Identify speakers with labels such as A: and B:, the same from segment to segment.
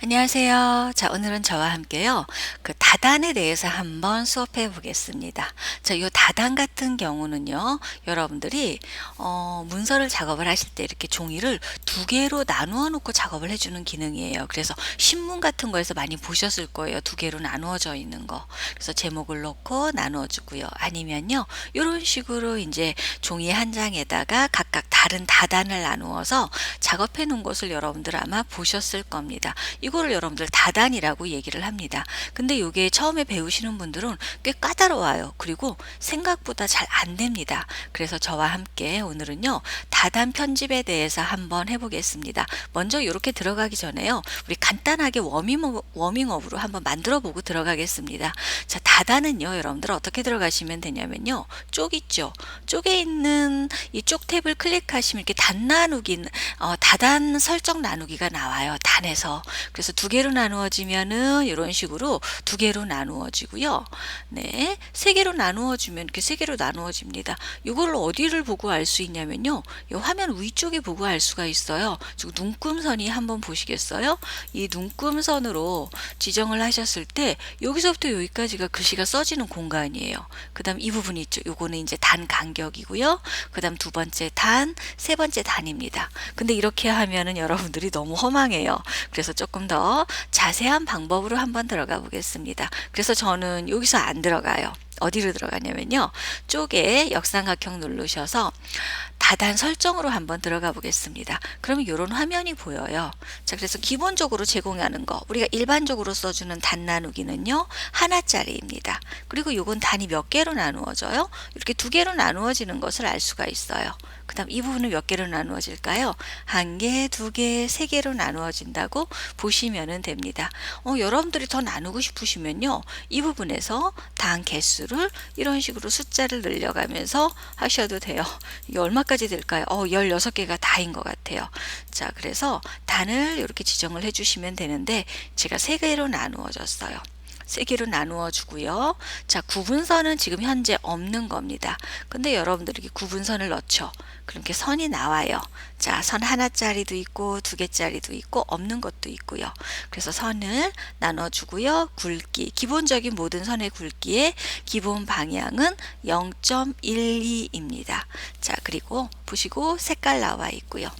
A: 안녕하세요. 자, 오늘은 저와 함께요. 그 다단에 대해서 한번 수업해 보겠습니다. 자, 이 다단 같은 경우는요. 여러분들이 어, 문서를 작업을 하실 때 이렇게 종이를 두 개로 나누어 놓고 작업을 해주는 기능이에요. 그래서 신문 같은 거에서 많이 보셨을 거예요. 두 개로 나누어져 있는 거. 그래서 제목을 놓고 나누어 주고요. 아니면요. 이런 식으로 이제 종이 한 장에다가 각각 다른 다단을 나누어서 작업해 놓은 것을 여러분들 아마 보셨을 겁니다. 이거를 여러분들 다단이라고 얘기를 합니다. 근데 이게 처음에 배우시는 분들은 꽤 까다로워요. 그리고 생각보다 잘 안 됩니다. 그래서 저와 함께 오늘은요. 다단 편집에 대해서 한번 해보겠습니다. 먼저 이렇게 들어가기 전에요. 우리 간단하게 워밍업, 워밍업으로 한번 만들어 보고 들어가겠습니다. 자, 다단은요. 여러분들 어떻게 들어가시면 되냐면요. 쪽 있죠. 쪽에 있는 이 쪽 탭을 클릭하시면 이렇게 단 나누기, 어, 다단 설정 나누기가 나와요. 단에서. 그래서 두 개로 나누어지면은 이런 식으로 두 개로 나누어지고요. 네. 세 개로 나누어지면 이렇게 세 개로 나누어집니다. 이걸 어디를 보고 알 수 있냐면요. 이 화면 위쪽에 보고 알 수가 있어요. 지금 눈금선이 한번 보시겠어요? 이 눈금선으로 지정을 하셨을 때 여기서부터 여기까지가 글씨가 써지는 공간이에요. 그 다음 이 부분이 있죠. 요거는 이제 단 간격이고요. 그 다음 두 번째 단, 세 번째 단입니다. 근데 이렇게 하면은 여러분들이 너무 허망해요. 그래서 조금 더 자세한 방법으로 한번 들어가 보겠습니다. 그래서 저는 여기서 안 들어가요. 어디로 들어가냐면요. 쪽에 역삼각형 누르셔서 다단 설정으로 한번 들어가 보겠습니다. 그러면 이런 화면이 보여요. 자, 그래서 기본적으로 제공하는 거, 우리가 일반적으로 써주는 단 나누기는요, 하나짜리입니다. 그리고 이건 단이 몇 개로 나누어져요? 이렇게 두 개로 나누어지는 것을 알 수가 있어요. 그 다음 이 부분은 몇 개로 나누어질까요? 한 개, 두 개, 세 개로 나누어진다고 보시면 됩니다. 어, 여러분들이 더 나누고 싶으시면요. 이 부분에서 단 개수를 이런 식으로 숫자를 늘려가면서 하셔도 돼요. 이게 얼마까지 될까요? 어, 16개가 다인 것 같아요. 자, 그래서 단을 이렇게 지정을 해주시면 되는데 제가 세 개로 나누어졌어요. 세 개로 나누어 주고요. 자, 구분선은 지금 현재 없는 겁니다. 근데 여러분들이 구분선을 넣죠. 그렇게 선이 나와요. 자, 선 하나짜리도 있고 두 개짜리도 있고 없는 것도 있고요. 그래서 선을 나눠 주고요. 굵기, 기본적인 모든 선의 굵기의 기본 방향은 0.12입니다. 자, 그리고 보시고 색깔 나와 있고요.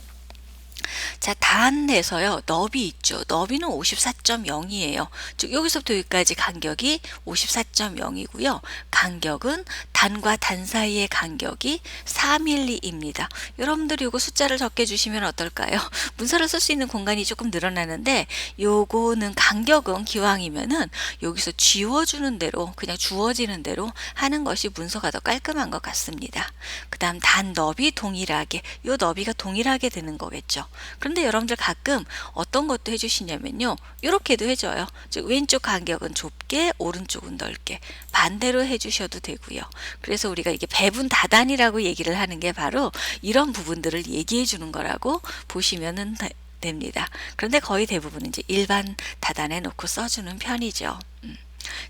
A: 자, 단에서요, 너비 있죠. 너비는 54.0이에요. 즉, 여기서부터 여기까지 간격이 54.0이고요. 간격은 단과 단 사이의 간격이 4mm입니다. 여러분들이 이거 숫자를 적게 주시면 어떨까요? 문서를 쓸 수 있는 공간이 조금 늘어나는데, 요거는 간격은 기왕이면은 여기서 지워주는 대로, 그냥 주어지는 대로 하는 것이 문서가 더 깔끔한 것 같습니다. 그 다음 단 너비 동일하게, 요 너비가 동일하게 되는 거겠죠. 그런데 여러분들 가끔 어떤 것도 해주시냐면요. 이렇게도 해줘요. 즉 왼쪽 간격은 좁게 오른쪽은 넓게 반대로 해주셔도 되고요. 그래서 우리가 이게 배분 다단이라고 얘기를 하는 게 바로 이런 부분들을 얘기해 주는 거라고 보시면은 됩니다. 그런데 거의 대부분 이제 일반 다단에 놓고 써주는 편이죠. 음.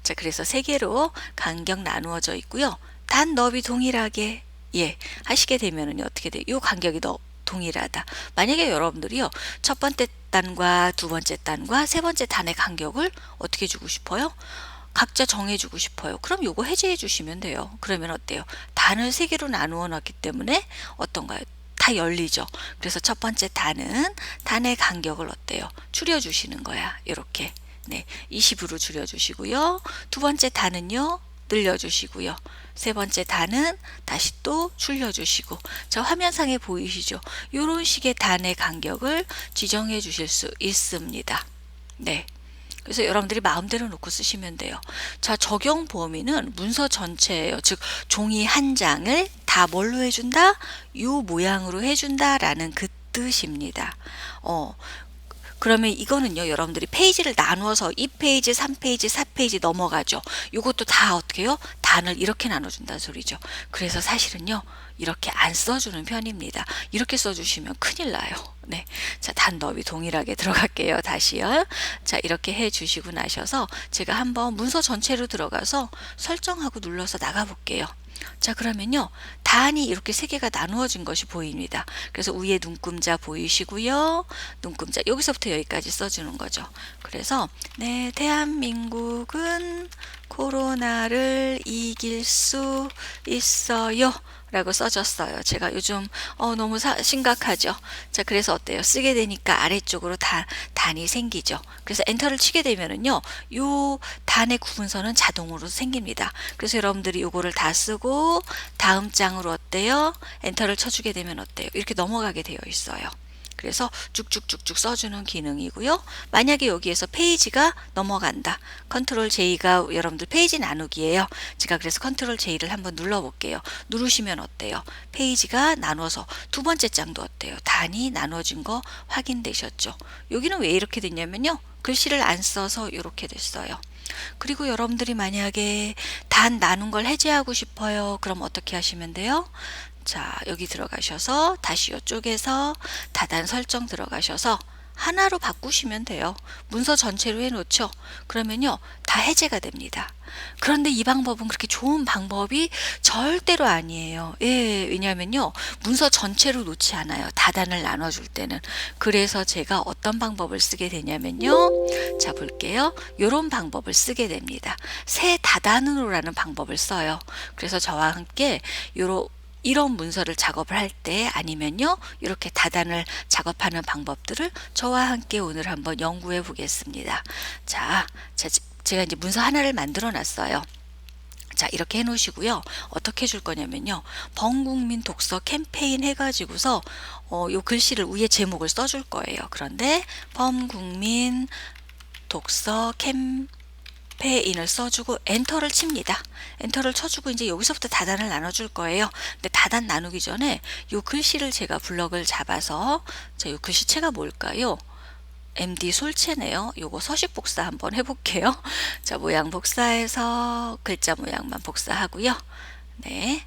A: 자, 그래서 세 개로 간격 나누어져 있고요. 단 너비 동일하게 예 하시게 되면은 어떻게 돼요? 이 간격이 더 동일하다. 만약에 여러분들이요. 첫 번째 단과 두 번째 단과 세 번째 단의 간격을 어떻게 주고 싶어요? 각자 정해주고 싶어요. 그럼 요거 해제해 주시면 돼요. 그러면 어때요? 단을 세 개로 나누어 놨기 때문에 어떤가요? 다 열리죠. 그래서 첫 번째 단은 단의 간격을 어때요? 줄여 주시는 거야. 이렇게. 네, 20으로 줄여 주시고요. 두 번째 단은요, 늘려주시고요. 세 번째 단은 다시 또 줄여주시고 저 화면상에 보이시죠? 이런 식의 단의 간격을 지정해 주실 수 있습니다. 네. 그래서 여러분들이 마음대로 놓고 쓰시면 돼요. 자, 적용 범위는 문서 전체예요. 즉, 종이 한 장을 다 뭘로 해준다? 요 모양으로 해준다라는 그 뜻입니다. 어, 그러면 이거는요, 여러분들이 페이지를 나누어서 2페이지, 3페이지, 4페이지 넘어가죠. 이것도 다 어떻게 해요? 단을 이렇게 나눠준다는 소리죠. 그래서 사실은요, 이렇게 안 써주는 편입니다. 이렇게 써주시면 큰일 나요. 네. 자, 단 너비 동일하게 들어갈게요. 다시요. 자, 이렇게 해 주시고 나셔서 제가 한번 문서 전체로 들어가서 설정하고 눌러서 나가 볼게요. 자 그러면요 단이 이렇게 세 개가 나누어진 것이 보입니다. 그래서 위에 눈금자 보이시고요. 눈금자 여기서부터 여기까지 써주는 거죠. 그래서 네 대한민국은 코로나를 이길 수 있어요. 라고 써졌어요. 제가 요즘 어, 너무 사, 심각하죠. 자, 그래서 어때요? 쓰게 되니까 아래쪽으로 단, 단이 생기죠. 그래서 엔터를 치게 되면은요, 요 단의 구분선은 자동으로 생깁니다. 그래서 여러분들이 요거를 다 쓰고 다음 장으로 어때요? 엔터를 쳐주게 되면 어때요? 이렇게 넘어가게 되어 있어요. 그래서 쭉쭉쭉쭉 써주는 기능이고요. 만약에 여기에서 페이지가 넘어간다. 컨트롤 J가 여러분들 페이지 나누기예요. 제가 그래서 컨트롤 J를 한번 눌러볼게요. 누르시면 어때요? 페이지가 나눠서 두 번째 장도 어때요? 단이 나눠진 거 확인되셨죠? 여기는 왜 이렇게 됐냐면요. 글씨를 안 써서 이렇게 됐어요. 그리고 여러분들이 만약에 단 나눈 걸 해제하고 싶어요. 그럼 어떻게 하시면 돼요? 자, 여기 들어가셔서 다시 이쪽에서 다단 설정 들어가셔서 하나로 바꾸시면 돼요. 문서 전체로 해놓죠. 그러면요, 다 해제가 됩니다. 그런데 이 방법은 그렇게 좋은 방법이 절대로 아니에요. 예, 왜냐하면요, 문서 전체로 놓지 않아요. 다단을 나눠줄 때는. 그래서 제가 어떤 방법을 쓰게 되냐면요. 자, 볼게요. 요런 방법을 쓰게 됩니다. 새 다단으로라는 방법을 써요. 그래서 저와 함께 요런 이런 문서를 작업을 할 때 아니면요 이렇게 다단을 작업하는 방법들을 저와 함께 오늘 한번 연구해 보겠습니다. 자 제가 이제 문서 하나를 만들어 놨어요. 자 이렇게 해 놓으시고요. 어떻게 해줄 거냐면요. 범국민 독서 캠페인 해가지고서 어, 요 글씨를 위에 제목을 써줄 거예요. 그런데 범국민 독서 캠 페인 페인을 써주고 엔터를 칩니다. 엔터를 쳐주고 이제 여기서부터 다단을 나눠줄 거예요. 근데 다단 나누기 전에 요 글씨를 제가 블럭을 잡아서 자, 요 글씨체가 뭘까요? MD 솔체네요. 요거 서식 복사 한번 해볼게요. 자, 모양 복사해서 글자 모양만 복사하고요. 네.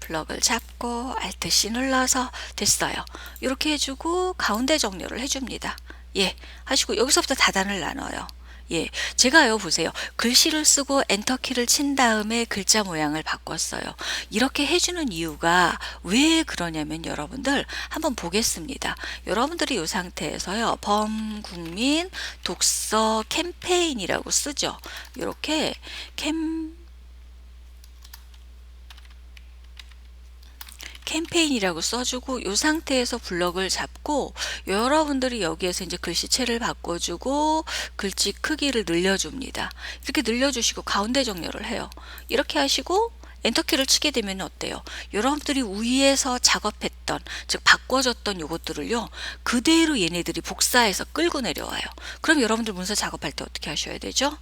A: 블럭을 잡고 Alt C 눌러서 됐어요. 이렇게 해주고 가운데 정렬을 해줍니다. 예, 하시고 여기서부터 다단을 나눠요. 예, 제가요 보세요. 글씨를 쓰고 엔터키를 친 다음에 글자 모양을 바꿨어요. 이렇게 해주는 이유가 왜 그러냐면 여러분들 한번 보겠습니다. 여러분들이 이 상태에서요. 범국민 독서 캠페인이라고 쓰죠. 이렇게 캠 캠페인이라고 써주고 이 상태에서 블럭을 잡고 여러분들이 여기에서 이제 글씨체를 바꿔주고 글씨 크기를 늘려줍니다. 이렇게 늘려주시고 가운데 정렬을 해요. 이렇게 하시고 엔터키를 치게 되면 어때요? 여러분들이 위에서 작업했던 즉 바꿔줬던 요것들을요 그대로 얘네들이 복사해서 끌고 내려와요. 그럼 여러분들 문서 작업할 때 어떻게 하셔야 되죠?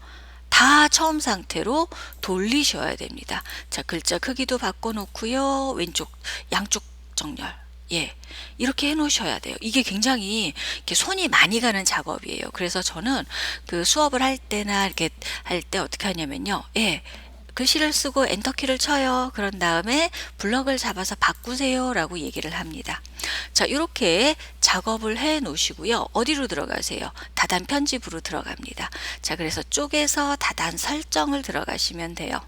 A: 다 처음 상태로 돌리셔야 됩니다. 자, 글자 크기도 바꿔놓고요. 왼쪽, 양쪽 정렬. 예. 이렇게 해 놓으셔야 돼요. 이게 굉장히 손이 많이 가는 작업이에요. 그래서 저는 그 수업을 할 때나 이렇게 할 때 어떻게 하냐면요. 예. 글씨를 쓰고 엔터키를 쳐요. 그런 다음에 블럭을 잡아서 바꾸세요. 라고 얘기를 합니다. 자, 이렇게 작업을 해 놓으시고요. 어디로 들어가세요? 다단 편집으로 들어갑니다. 자, 그래서 쪽에서 다단 설정을 들어가시면 돼요.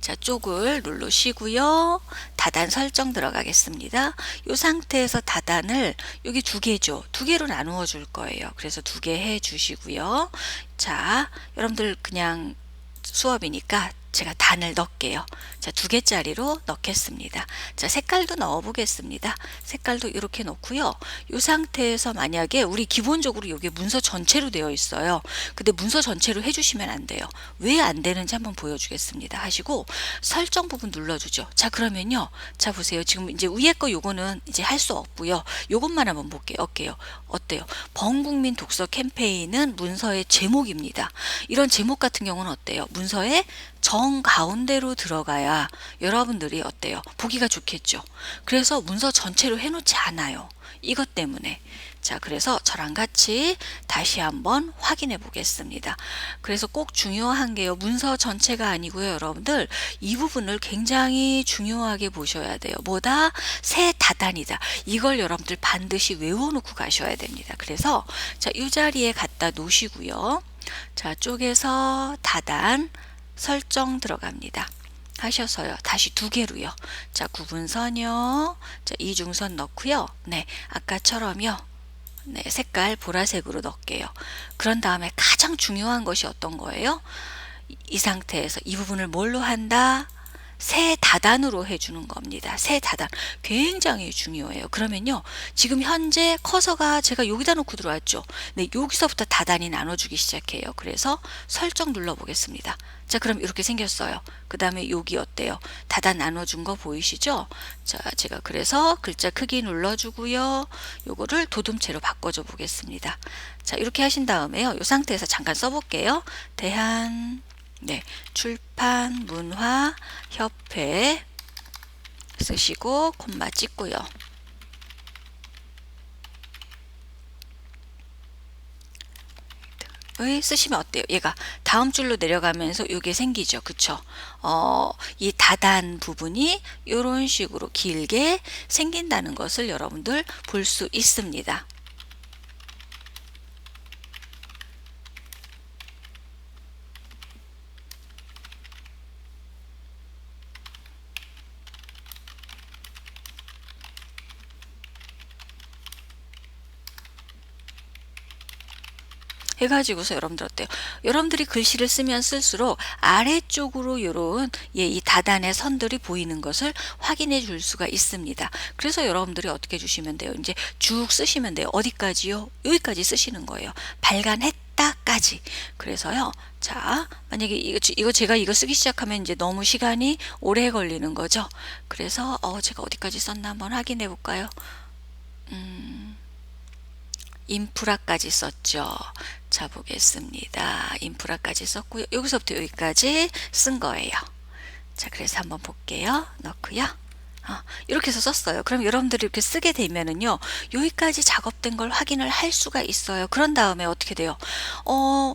A: 자, 쪽을 누르시고요. 다단 설정 들어가겠습니다. 이 상태에서 다단을 여기 두 개죠. 두 개로 나누어 줄 거예요. 그래서 두 개 해 주시고요. 자, 여러분들 그냥 수업이니까 제가 단을 넣을게요. 자, 두 개짜리로 넣겠습니다. 자, 색깔도 넣어 보겠습니다. 색깔도 이렇게 넣고요. 이 상태에서 만약에 우리 기본적으로 이게 문서 전체로 되어 있어요. 근데 문서 전체로 해주시면 안 돼요. 왜 안 되는지 한번 보여주겠습니다. 하시고 설정 부분 눌러주죠. 자, 그러면요. 자, 보세요. 지금 이제 위에 거 요거는 이제 할 수 없고요. 요것만 한번 볼게요. 어때요? 어때요? 범국민 독서 캠페인은 문서의 제목입니다. 이런 제목 같은 경우는 어때요? 문서의 정 가운데로 들어가야 여러분들이 어때요? 보기가 좋겠죠. 그래서 문서 전체로 해놓지 않아요. 이것 때문에. 자, 그래서 저랑 같이 다시 한번 확인해 보겠습니다. 그래서 꼭 중요한 게요. 문서 전체가 아니고요. 여러분들 이 부분을 굉장히 중요하게 보셔야 돼요. 뭐다? 새 다단이다. 이걸 여러분들 반드시 외워놓고 가셔야 됩니다. 그래서 자, 이 자리에 갖다 놓으시고요. 자, 쪽에서 다단 설정 들어갑니다. 하셔서요. 다시 두 개로요. 자, 구분선요. 자, 이중선 넣고요. 네, 아까처럼요. 네, 색깔 보라색으로 넣을게요. 그런 다음에 가장 중요한 것이 어떤 거예요? 이, 이 상태에서 이 부분을 뭘로 한다? 새 다단으로 해주는 겁니다. 새 다단. 굉장히 중요해요. 그러면요. 지금 현재 커서가 제가 여기다 놓고 들어왔죠. 네, 여기서부터 다단이 나눠주기 시작해요. 그래서 설정 눌러보겠습니다. 자, 그럼 이렇게 생겼어요. 그 다음에 여기 어때요? 다단 나눠준 거 보이시죠? 자, 제가 그래서 글자 크기 눌러주고요. 요거를 도둠체로 바꿔줘 보겠습니다. 자, 이렇게 하신 다음에요. 이 상태에서 잠깐 써볼게요. 대한 네, 출판 문화 협회 쓰시고 콤마 찍고요. 의 쓰시면 어때요? 얘가 다음 줄로 내려가면서 이게 생기죠. 그쵸? 어, 이 다단 부분이 이런 식으로 길게 생긴다는 것을 여러분들 볼 수 있습니다. 해가지고서 여러분들 어때요? 여러분들이 글씨를 쓰면 쓸수록 아래쪽으로 이런 예, 이 다단의 선들이 보이는 것을 확인해 줄 수가 있습니다. 그래서 여러분들이 어떻게 주시면 돼요? 이제 쭉 쓰시면 돼요. 어디까지요? 여기까지 쓰시는 거예요. 발간했다까지. 그래서요. 자, 만약에 이거, 이거 제가 이거 쓰기 시작하면 이제 너무 시간이 오래 걸리는 거죠. 그래서 어, 제가 어디까지 썼나 한번 확인해 볼까요? 음, 인프라까지 썼죠. 자 보겠습니다. 인프라까지 썼고요. 여기서부터 여기까지 쓴 거예요. 자 그래서 한번 볼게요. 넣고요. 어, 이렇게 해서 썼어요. 그럼 여러분들이 이렇게 쓰게 되면은요, 여기까지 작업된 걸 확인을 할 수가 있어요. 그런 다음에 어떻게 돼요? 어,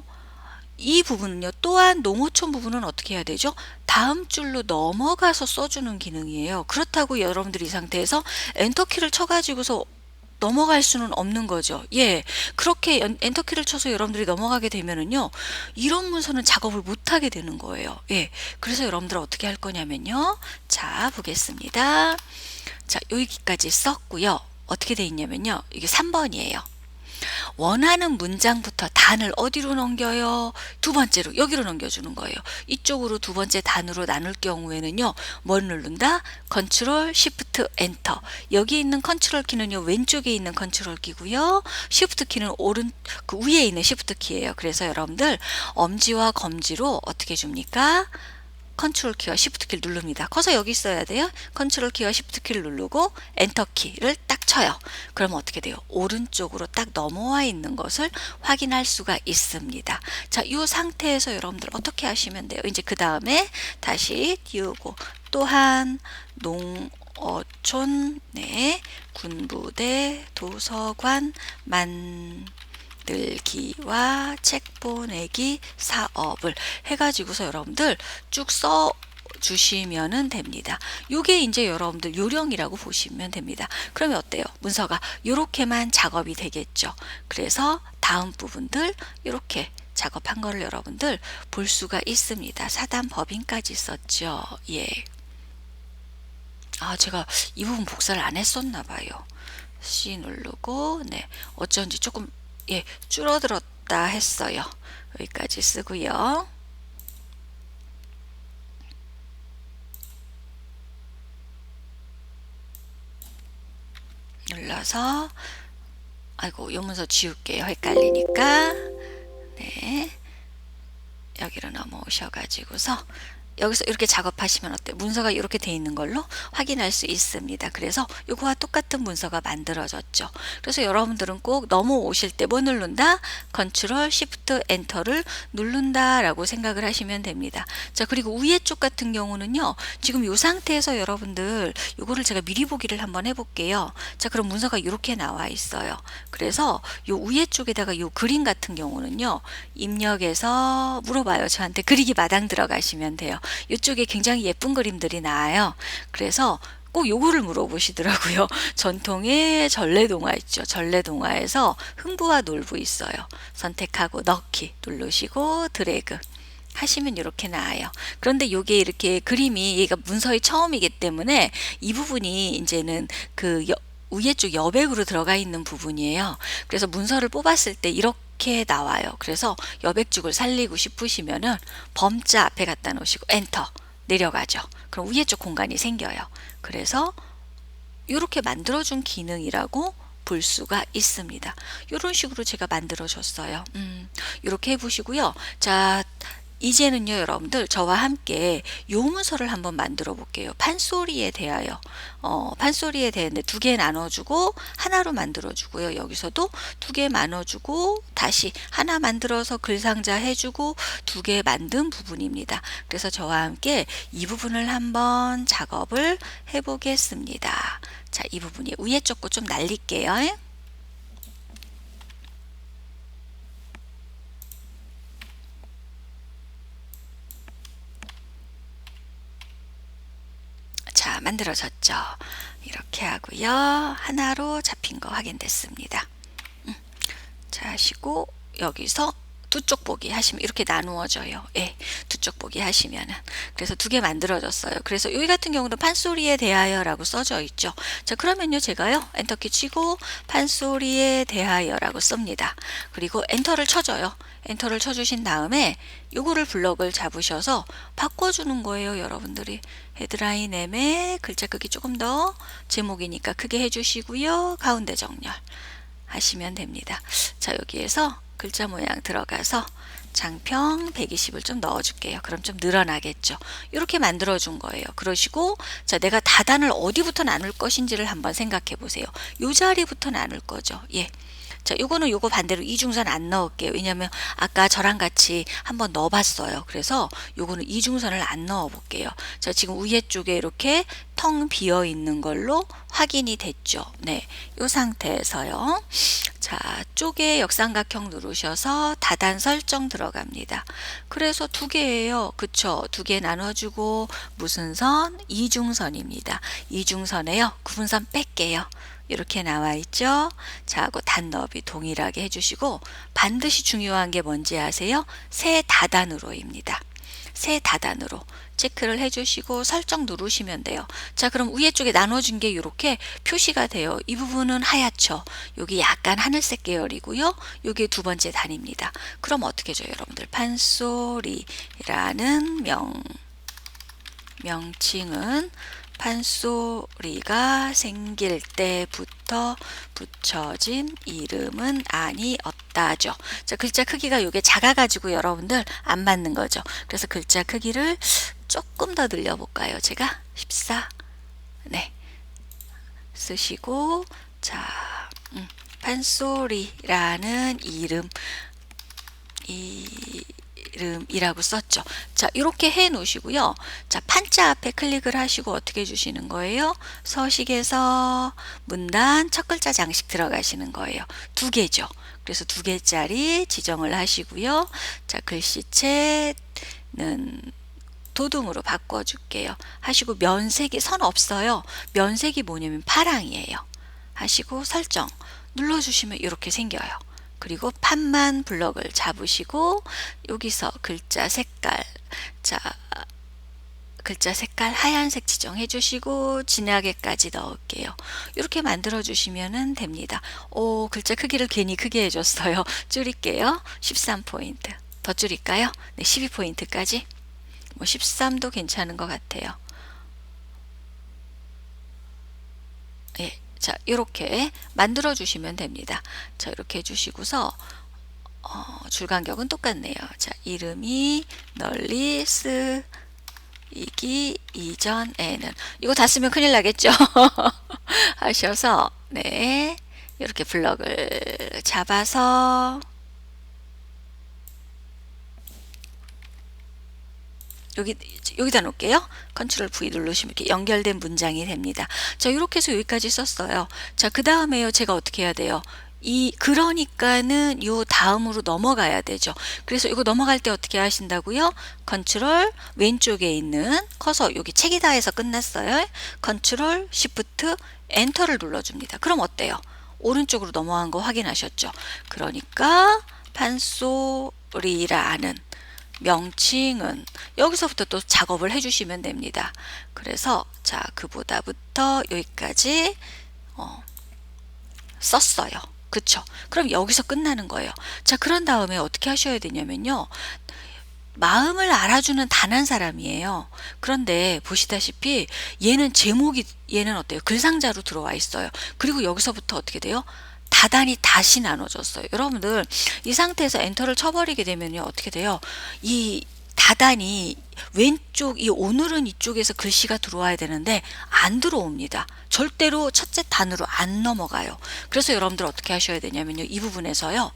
A: 이 부분은요, 또한 농어촌 부분은 어떻게 해야 되죠? 다음 줄로 넘어가서 써주는 기능이에요. 그렇다고 여러분들이 이 상태에서 엔터키를 쳐가지고서 넘어갈 수는 없는 거죠. 예. 그렇게 엔터키를 쳐서 여러분들이 넘어가게 되면은요. 이런 문서는 작업을 못 하게 되는 거예요. 예. 그래서 여러분들 어떻게 할 거냐면요. 자, 보겠습니다. 자, 여기까지 썼고요. 어떻게 돼 있냐면요. 이게 3번이에요. 원하는 문장부터 단을 어디로 넘겨요? 두 번째로 여기로 넘겨주는 거예요. 이쪽으로 두 번째 단으로 나눌 경우에는요. 뭘 누른다? 컨트롤 시프트 엔터. 여기 있는 컨트롤 키는요. 왼쪽에 있는 컨트롤 키고요. 시프트 키는 오른 그 위에 있는 시프트 키예요. 그래서 여러분들 엄지와 검지로 어떻게 줍니까? 컨트롤 키와 시프트 키를 누릅니다. 커서 여기 있어야 돼요. 컨트롤 키와 시프트 키를 누르고 엔터 키를 딱 쳐요. 그러면 어떻게 돼요? 오른쪽으로 딱 넘어와 있는 것을 확인할 수가 있습니다. 자, 이 상태에서 여러분들 어떻게 하시면 돼요? 이제 그 다음에 다시 띄우고 또한 농 어촌 네 군부대 도서관 만 만들기와 책 보내기 사업을 해가지고서 여러분들 쭉 써 주시면은 됩니다. 요게 이제 여러분들 요령이라고 보시면 됩니다. 그러면 어때요? 문서가 요렇게만 작업이 되겠죠. 그래서 다음 부분들 이렇게 작업한 거를 여러분들 볼 수가 있습니다. 사단 법인까지 썼죠. 예. 아, 제가 이 부분 복사를 안 했었나 봐요. C 누르고, 네. 어쩐지 조금 예, 줄어들었다 했어요. 여기까지 쓰고요. 눌러서 아이고 요 문서 지울게요. 헷갈리니까 네 여기로 넘어오셔가지고서 여기서 이렇게 작업하시면 어때? 문서가 이렇게 돼 있는 걸로 확인할 수 있습니다. 그래서 이거와 똑같은 문서가 만들어졌죠. 그래서 여러분들은 꼭 넘어오실 때 뭐 누른다? 컨트롤 시프트 엔터를 누른다 라고 생각을 하시면 됩니다. 자, 그리고 위에 쪽 같은 경우는요. 지금 이 상태에서 여러분들 이거를 제가 미리 보기를 한번 해볼게요. 자, 그럼 문서가 이렇게 나와 있어요. 그래서 이 위에 쪽에다가 이 그림 같은 경우는요. 입력해서 물어봐요. 저한테 그리기 마당 들어가시면 돼요. 이쪽에 굉장히 예쁜 그림들이 나와요. 그래서 꼭 요거를 물어보시더라고요. 전통의 전래동화 있죠. 전래동화에서 흥부와 놀부 있어요. 선택하고 넣기 누르시고 드래그 하시면 이렇게 나와요. 그런데 요게 이렇게 그림이 얘가 문서의 처음이기 때문에 이 부분이 이제는 그 여, 위에 쪽 여백으로 들어가 있는 부분이에요. 그래서 문서를 뽑았을 때 이렇게 나와요. 그래서 여백죽을 살리고 싶으시면은 범자 앞에 갖다 놓으시고 엔터 내려가죠. 그럼 위에 쪽 공간이 생겨요. 그래서 이렇게 만들어준 기능이라고 볼 수가 있습니다. 이런 식으로 제가 만들어 줬어요. 음, 이렇게 해보시고요. 자, 이제는요, 여러분들 저와 함께 요 문서를 한번 만들어 볼게요. 판소리에 대하여. 어, 판소리에 대한데 두 개 나눠주고 하나로 만들어주고요. 여기서도 두 개 나눠주고 다시 하나 만들어서 글상자 해주고 두 개 만든 부분입니다. 그래서 저와 함께 이 부분을 한번 작업을 해보겠습니다. 자, 이 부분이 위에 쪽고 좀 날릴게요. 자, 만들어졌죠. 이렇게 하고요. 하나로 잡힌 거 확인됐습니다. 음, 자, 하시고 여기서 두 쪽 보기 하시면 이렇게 나누어져요. 예, 두 쪽 보기 하시면은. 그래서 두 개 만들어졌어요. 그래서 여기 같은 경우는 판소리에 대하여 라고 써져 있죠. 자, 그러면요, 제가요, 엔터키 치고 판소리에 대하여 라고 씁니다. 그리고 엔터를 쳐줘요. 엔터를 쳐주신 다음에 요거를 블럭을 잡으셔서 바꿔주는 거예요, 여러분들이. 헤드라인 M에 글자 크기 조금 더 제목이니까 크게 해주시고요. 가운데 정렬 하시면 됩니다. 자, 여기에서 글자 모양 들어가서 장평 120을 좀 넣어줄게요. 그럼 좀 늘어나겠죠. 이렇게 만들어준 거예요. 그러시고 자 내가 다단을 어디부터 나눌 것인지를 한번 생각해 보세요. 요 자리부터 나눌 거죠. 예. 자, 요거는 요거 반대로 이중선 안 넣을게요. 왜냐면 아까 저랑 같이 한번 넣어봤어요. 그래서 요거는 이중선을 안 넣어볼게요. 자, 지금 위에 쪽에 이렇게 텅 비어 있는 걸로 확인이 됐죠. 네, 요 상태에서요. 자, 쪽에 역삼각형 누르셔서 다단 설정 들어갑니다. 그래서 두 개예요. 그쵸? 두 개 나눠주고 무슨 선? 이중선입니다. 이중선에요. 구분선 뺄게요. 이렇게 나와 있죠. 자, 하고 단 너비 동일하게 해주시고 반드시 중요한 게 뭔지 아세요? 세 다단으로입니다. 세 다단으로 체크를 해주시고 설정 누르시면 돼요. 자, 그럼 위에 쪽에 나눠준 게 이렇게 표시가 돼요. 이 부분은 하얗죠. 여기 약간 하늘색 계열이고요. 여기 두 번째 단입니다. 그럼 어떻게 해줘요, 여러분들? 판소리라는 명 명칭은 판소리가 생길 때부터 붙여진 이름은 아니었다죠. 자, 글자 크기가 이게 작아가지고 여러분들 안 맞는 거죠. 그래서 글자 크기를 조금 더 늘려볼까요? 제가 14. 네. 쓰시고, 자, 음, 판소리라는 이름, 이, 이름이라고 썼죠. 자, 이렇게 해 놓으시고요. 자, 판자 앞에 클릭을 하시고 어떻게 해주시는 거예요? 서식에서 문단 첫 글자 장식 들어가시는 거예요. 두 개죠. 그래서 두 개짜리 지정을 하시고요. 자, 글씨체는 도둠으로 바꿔줄게요. 하시고 면색이 선 없어요. 면색이 뭐냐면 파랑이에요. 하시고 설정 눌러주시면 이렇게 생겨요. 그리고 판만 블럭을 잡으시고 여기서 글자 색깔 자 글자 색깔 하얀색 지정해 주시고 진하게까지 넣을게요. 이렇게 만들어 주시면 됩니다. 오 글자 크기를 괜히 크게 해줬어요. 줄일게요. 13포인트 더 줄일까요? 네, 12포인트까지 뭐 13도 괜찮은 것 같아요. 예, 자, 이렇게 만들어 주시면 됩니다. 자, 이렇게 해주시고서 어, 줄 간격은 똑같네요. 자, 이름이 널리 쓰 이기 이전에는 이거 다 쓰면 큰일 나겠죠. 하셔서 네 이렇게 블럭을 잡아서 여기 여기다 놓을게요. 컨트롤 V 누르시면 이렇게 연결된 문장이 됩니다. 자, 이렇게 해서 여기까지 썼어요. 자, 그 다음에요. 제가 어떻게 해야 돼요? 이 그러니까는 요 다음으로 넘어가야 되죠. 그래서 이거 넘어갈 때 어떻게 하신다고요? 컨트롤 왼쪽에 있는 커서 여기 책이다 해서 끝났어요. 컨트롤 시프트 엔터를 눌러줍니다. 그럼 어때요? 오른쪽으로 넘어간 거 확인하셨죠? 그러니까 판소리라는 명칭은 여기서부터 또 작업을 해주시면 됩니다. 그래서 자 그보다부터 여기까지 어, 썼어요. 그쵸? 그럼 여기서 끝나는 거예요. 자 그런 다음에 어떻게 하셔야 되냐면요. 마음을 알아주는 단 한 사람이에요. 그런데 보시다시피 얘는 제목이 얘는 어때요? 글상자로 들어와 있어요. 그리고 여기서부터 어떻게 돼요? 다단이 다시 나눠졌어요. 여러분들 이 상태에서 엔터를 쳐버리게 되면요 어떻게 돼요? 이 다단이 왼쪽 이 오늘은 이쪽에서 글씨가 들어와야 되는데 안 들어옵니다. 절대로 첫째 단으로 안 넘어가요. 그래서 여러분들 어떻게 하셔야 되냐면요. 이 부분에서요.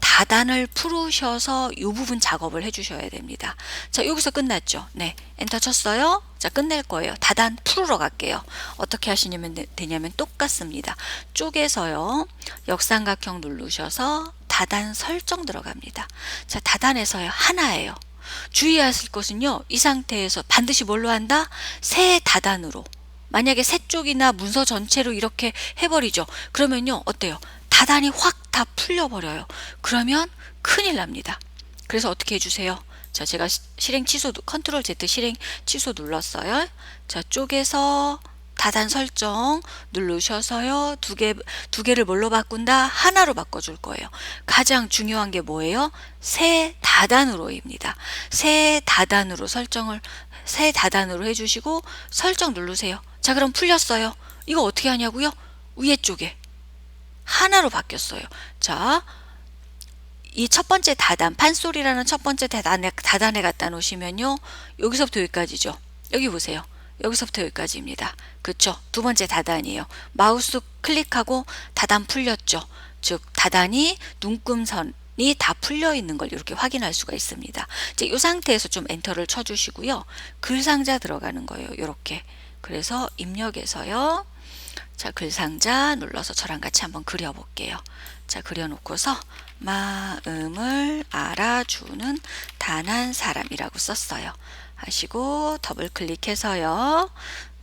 A: 다단을 풀으셔서 이 부분 작업을 해주셔야 됩니다. 자 여기서 끝났죠. 네 엔터 쳤어요. 자 끝낼 거예요. 다단 풀으러 갈게요. 어떻게 하시냐면 되- 되냐면 똑같습니다. 쪼개서요. 역삼각형 누르셔서 다단 설정 들어갑니다. 자 다단에서요 하나예요. 주의하실 것은요. 이 상태에서 반드시 뭘로 한다? 새 다단으로. 만약에 새 쪽이나 문서 전체로 이렇게 해버리죠. 그러면요. 어때요? 다단이 확 다 풀려버려요. 그러면 큰일 납니다. 그래서 어떻게 해주세요? 자, 제가 시- 실행 취소, 누- 컨트롤 Z 실행 취소 눌렀어요. 자, 쪽에서 다단 설정 누르셔서요. 두 개, 두 개를 뭘로 바꾼다? 하나로 바꿔줄 거예요. 가장 중요한 게 뭐예요? 새 다단으로입니다. 새 다단으로 설정을, 새 다단으로 해주시고 설정 누르세요. 자, 그럼 풀렸어요. 이거 어떻게 하냐고요? 위에 쪽에. 하나로 바뀌었어요. 자, 이 첫 번째 다단, 판소리라는 첫 번째 다단에, 다단에 갖다 놓으시면요. 여기서부터 여기까지죠. 여기 보세요. 여기서부터 여기까지입니다. 그쵸? 두 번째 다단이에요. 마우스 클릭하고 다단 풀렸죠. 즉, 다단이 눈금선 이 다 풀려 있는 걸 이렇게 확인할 수가 있습니다. 이제 이 상태에서 좀 엔터를 쳐주시고요. 글상자 들어가는 거예요. 이렇게. 그래서 입력에서요. 자, 글상자 눌러서 저랑 같이 한번 그려볼게요. 자, 그려놓고서 마음을 알아주는 단한 사람이라고 썼어요. 하시고 더블 클릭해서요.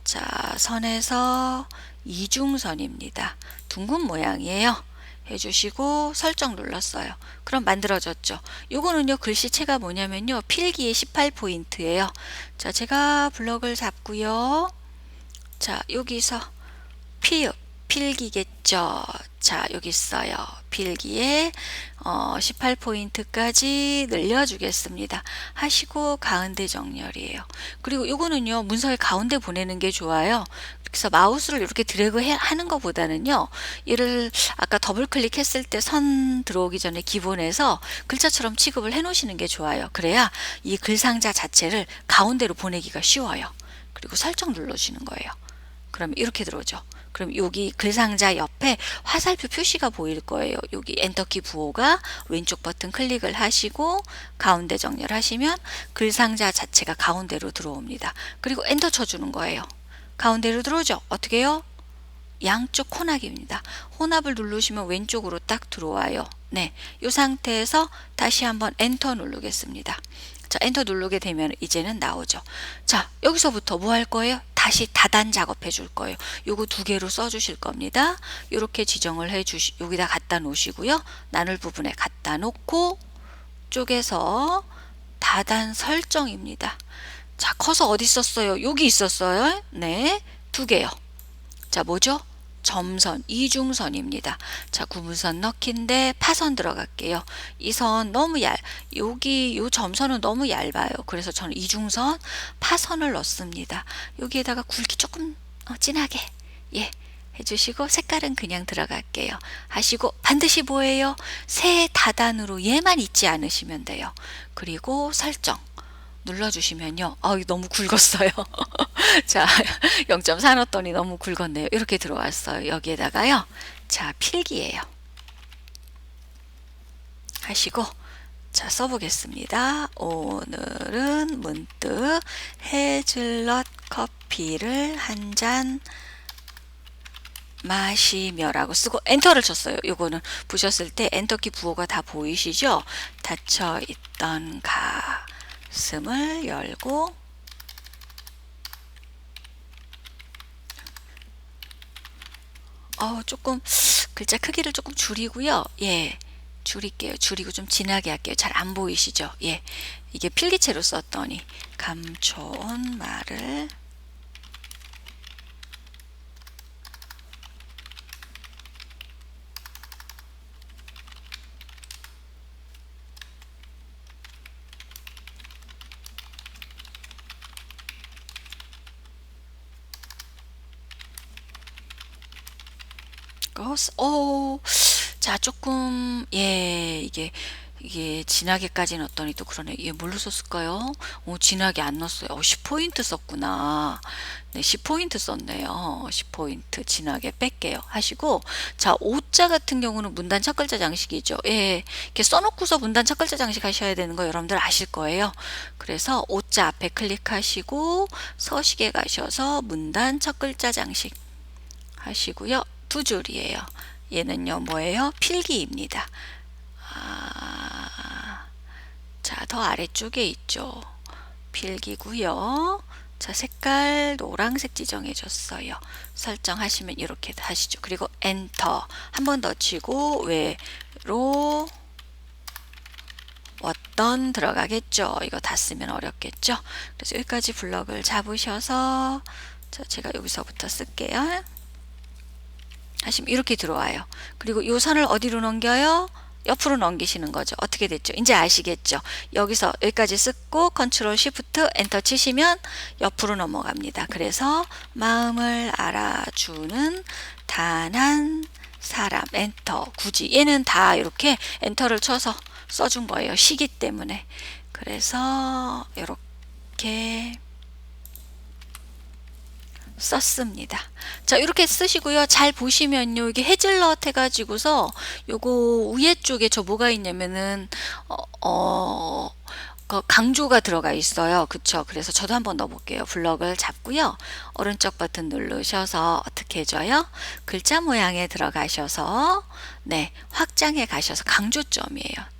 A: 자, 선에서 이중선입니다. 둥근 모양이에요. 해주시고 설정 눌렀어요. 그럼 만들어졌죠. 요거는요 글씨체가 뭐냐면요 필기의 18포인트예요. 자 제가 블럭을 잡고요. 자 여기서 피 필기겠죠. 자 여기 있어요. 필기에 어, 18포인트까지 늘려주겠습니다. 하시고 가운데 정렬이에요. 그리고 요거는요 문서의 가운데 보내는 게 좋아요. 그래서 마우스를 이렇게 드래그 해, 하는 것보다는요 얘를 아까 더블 클릭했을 때 선 들어오기 전에 기본에서 글자처럼 취급을 해 놓으시는 게 좋아요. 그래야 이 글상자 자체를 가운데로 보내기가 쉬워요. 그리고 설정 눌러주시는 거예요. 그럼 이렇게 들어오죠. 그럼 여기 글상자 옆에 화살표 표시가 보일 거예요. 여기 엔터키 부호가 왼쪽 버튼 클릭을 하시고 가운데 정렬하시면 글상자 자체가 가운데로 들어옵니다. 그리고 엔터 쳐주는 거예요. 가운데로 들어오죠. 어떻게 해요? 양쪽 혼합입니다. 혼합을 누르시면 왼쪽으로 딱 들어와요. 네, 이 상태에서 다시 한번 엔터 누르겠습니다. 자, 엔터 누르게 되면 이제는 나오죠. 자, 여기서부터 뭐 할 거예요? 다시 다단 작업해 줄 거예요. 요거 두 개로 써 주실 겁니다. 이렇게 지정을 해 주시 여기다 갖다 놓으시고요. 나눌 부분에 갖다 놓고 쪼개서 다단 설정입니다. 자, 커서 어디 있었어요? 여기 있었어요. 네. 두 개요. 자, 뭐죠? 점선, 이중선입니다. 자, 구분선 넣기인데 파선 들어갈게요. 이 선 너무 얇, 여기 요 점선은 너무 얇아요. 그래서 저는 이중선 파선을 넣습니다. 여기에다가 굵기 조금 어, 진하게, 예, 해주시고 색깔은 그냥 들어갈게요. 하시고 반드시 뭐예요? 새 다단으로 얘만 잊지 않으시면 돼요. 그리고 설정. 눌러주시면요. 아, 너무 굵었어요. 자, 0.4 넣었더니 너무 굵었네요. 이렇게 들어왔어요. 여기에다가요. 자, 필기예요. 하시고 자, 써보겠습니다. 오늘은 문득 헤즐넛 커피를 한 잔 마시며라고 쓰고 엔터를 쳤어요. 요거는 보셨을 때 엔터키 부호가 다 보이시죠? 닫혀 있던 가 슴을 열고 어, 조금 글자 크기를 조금 줄이고요. 예. 줄일게요. 줄이고 좀 진하게 할게요. 잘 안 보이시죠? 예. 이게 필기체로 썼더니 감춰온 말을 것어 자 조금 예 이게 이게 진하게까지 넣었더니 또 그러네. 얘 뭘로 썼을까요? 오 진하게 안 넣었어요. 어 10포인트 썼구나. 네 10포인트 썼네요. 10포인트 진하게 뺄게요. 하시고 자 오자 같은 경우는 문단 첫 글자 장식이죠. 예 이렇게 써놓고서 문단 첫 글자 장식 하셔야 되는 거 여러분들 아실 거예요. 그래서 오자 앞에 클릭하시고 서식에 가셔서 문단 첫 글자 장식 하시고요. 두 줄이에요. 얘는요 뭐예요? 필기입니다. 아, 자, 더 아래쪽에 있죠. 필기고요. 자, 색깔 노란색 지정해 줬어요. 설정하시면 이렇게 하시죠. 그리고 엔터 한 번 더 치고 외로 어떤 들어가겠죠. 이거 다 쓰면 어렵겠죠. 그래서 여기까지 블럭을 잡으셔서 자, 제가 여기서부터 쓸게요. 하시면 이렇게 들어와요. 그리고 요 선을 어디로 넘겨요? 옆으로 넘기시는 거죠. 어떻게 됐죠? 이제 아시겠죠? 여기서 여기까지 쓰고 컨트롤 시프트 엔터 치시면 옆으로 넘어갑니다. 그래서 마음을 알아주는 단 한 사람 엔터 굳이 얘는 다 이렇게 엔터를 쳐서 써준 거예요. 시기 때문에. 그래서 이렇게 썼습니다. 자, 이렇게 쓰시고요. 잘 보시면요. 이게 헤즐넛 해가지고서 요거 위에 쪽에 저 뭐가 있냐면은, 어, 어, 그 강조가 들어가 있어요. 그쵸? 그래서 저도 한번 넣어볼게요. 블럭을 잡고요. 오른쪽 버튼 누르셔서 어떻게 해줘요? 글자 모양에 들어가셔서, 네, 확장해 가셔서 강조점이에요.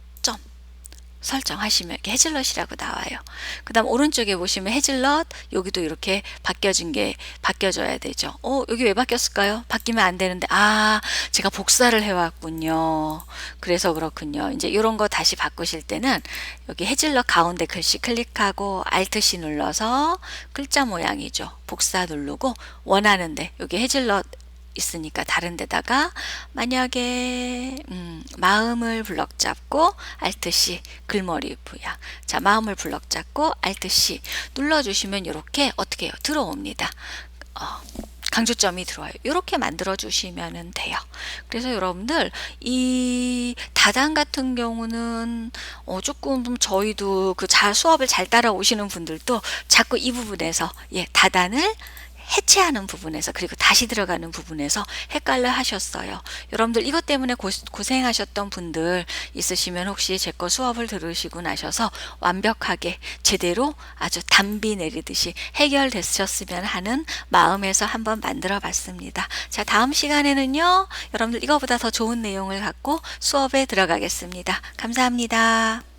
A: 설정하시면 이렇게 헤즐넛이라고 나와요. 그 다음 오른쪽에 보시면 헤즐넛 여기도 이렇게 바뀌어진 게 바뀌어져야 되죠. 어 여기 왜 바뀌었을까요? 바뀌면 안 되는데 아 제가 복사를 해왔군요. 그래서 그렇군요. 이제 이런 거 다시 바꾸실 때는 여기 헤즐넛 가운데 글씨 클릭하고 Alt C 눌러서 글자 모양이죠. 복사 누르고 원하는데 여기 헤즐넛 있으니까 다른 데다가 만약에 음, 마음을 블럭 잡고 Alt 글머리 부양 자 마음을 블럭 잡고 Alt 눌러주시면 이렇게 어떻게 해요? 들어옵니다. 어, 강조점이 들어와요. 이렇게 만들어 주시면 돼요. 그래서 여러분들 이 다단 같은 경우는 어, 조금 저희도 그 자 수업을 잘 따라오시는 분들도 자꾸 이 부분에서 예 다단을 해체하는 부분에서 그리고 다시 들어가는 부분에서 헷갈려 하셨어요. 여러분들 이것 때문에 고, 고생하셨던 분들 있으시면 혹시 제 거 수업을 들으시고 나셔서 완벽하게 제대로 아주 담비 내리듯이 해결되셨으면 하는 마음에서 한번 만들어 봤습니다. 자, 다음 시간에는요. 여러분들 이거보다 더 좋은 내용을 갖고 수업에 들어가겠습니다. 감사합니다.